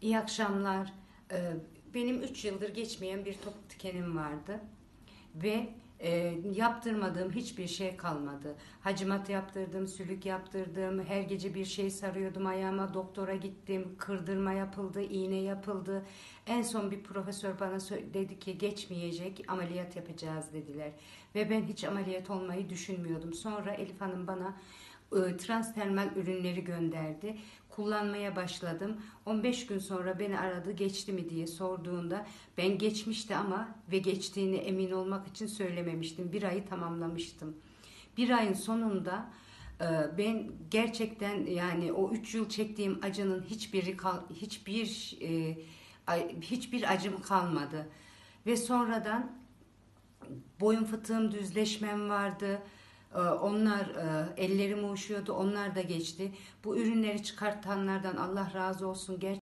İyi akşamlar. Ee, Benim 3 yıldır geçmeyen bir topuk tikenim vardı. Ve e, yaptırmadığım hiçbir şey kalmadı. Hacimat yaptırdım, sülük yaptırdım, her gece bir şey sarıyordum ayağıma, doktora gittim, kırdırma yapıldı, iğne yapıldı. En son bir profesör bana dedi ki geçmeyecek, ameliyat yapacağız dediler. Ve ben hiç ameliyat olmayı düşünmüyordum. Sonra Elif Hanım bana e, transtermal ürünleri gönderdi. Kullanmaya başladım. 15 gün sonra beni aradı geçti mi diye sorduğunda ben geçmişti ama ve geçtiğini emin olmak için söylememiştim. Bir ayı tamamlamıştım. Bir ayın sonunda e, ben gerçekten yani o 3 yıl çektiğim acının hiçbiri hiçbir e, hiçbir acım kalmadı. Ve sonradan boyun fıtığım düzleşmem vardı. Ee, Onlar e, ellerim uyuşuyordu. Onlar da geçti. Bu ürünleri çıkartanlardan Allah razı olsun. Gerçekten